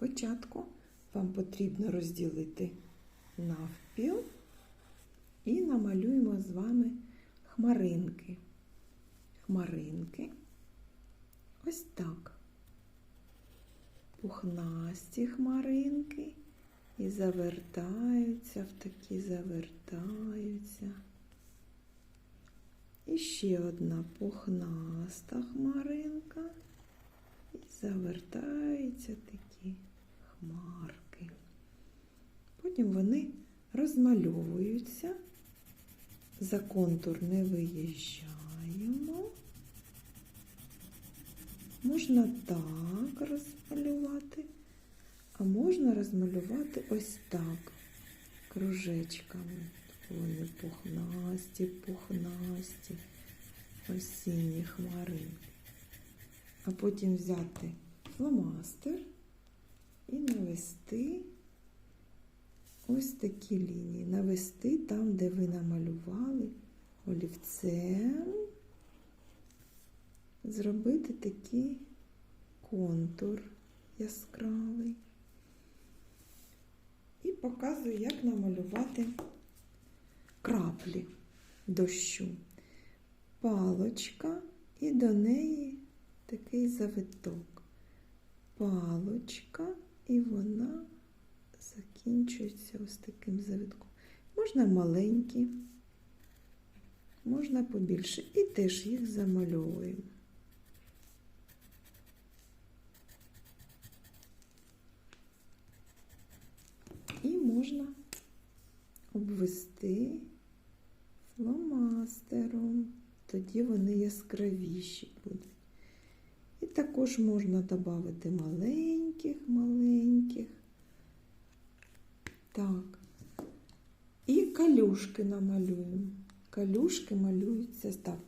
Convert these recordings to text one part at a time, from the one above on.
Спочатку вам потрібно розділити навпіл і намалюємо з вами хмаринки. Хмаринки. Ось так. Пухнасті хмаринки і завертаються в такі завертаються. І ще одна пухнаста хмаринка. І завертаються такі хмарки. Потім вони розмальовуються. За контур не виїжджаємо. Можна так розмалювати, а можна розмалювати ось так, кружечками. Вони пухнасті, пухнасті, осінні хмаринки. А потім взяти фломастер і навести ось такі лінії. Навести там, де ви намалювали олівцем, зробити такий контур яскравий. І показую, як намалювати краплі дощу. Палочка і до неї такий завиток. Палочка, і вона закінчується ось таким завитком. Можна маленькі, можна побільше. І теж їх замальовуємо. І можна обвести фломастером, тоді вони яскравіші будуть. Також можна додати маленьких, маленьких. Так. І калюшки намалюємо. Калюшки малюються так.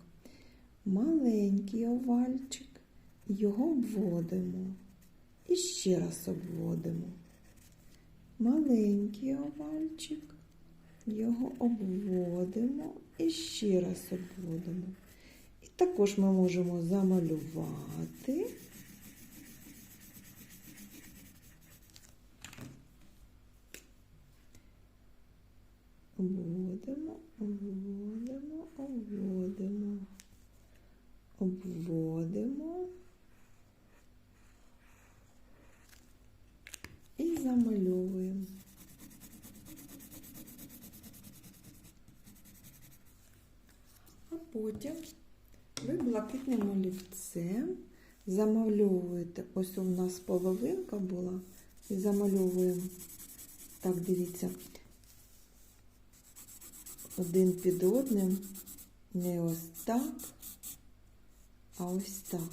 Маленький овальчик, його обводимо. І ще раз обводимо. Маленький овальчик, його обводимо і ще раз обводимо. Також ми можемо замалювати. Обводимо, обводимо, обводимо, обводимо і замальовуємо. А потім ви блакитним олівцем замальовуєте. Ось у нас половинка була, і замальовуємо. Так, дивіться, один під одним, не ось так, а ось так.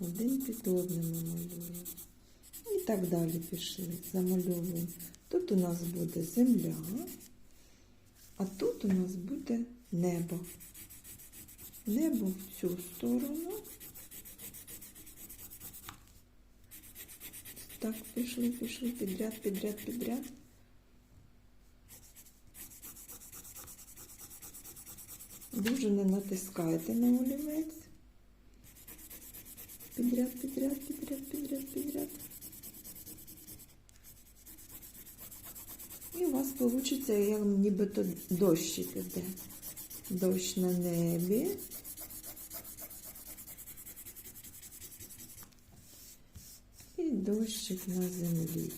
Один під одним ми малюємо. І так далі пішли, замальовуємо. Тут у нас буде земля, а тут у нас буде небо. Небо в цю сторону. Так, пішли, пішли, підряд, підряд, підряд. Дуже не натискайте на олівець. Підряд, підряд, підряд, підряд, підряд. У вас вийде, як нібито дощик іде. Дощ на небі. І дощик на землі.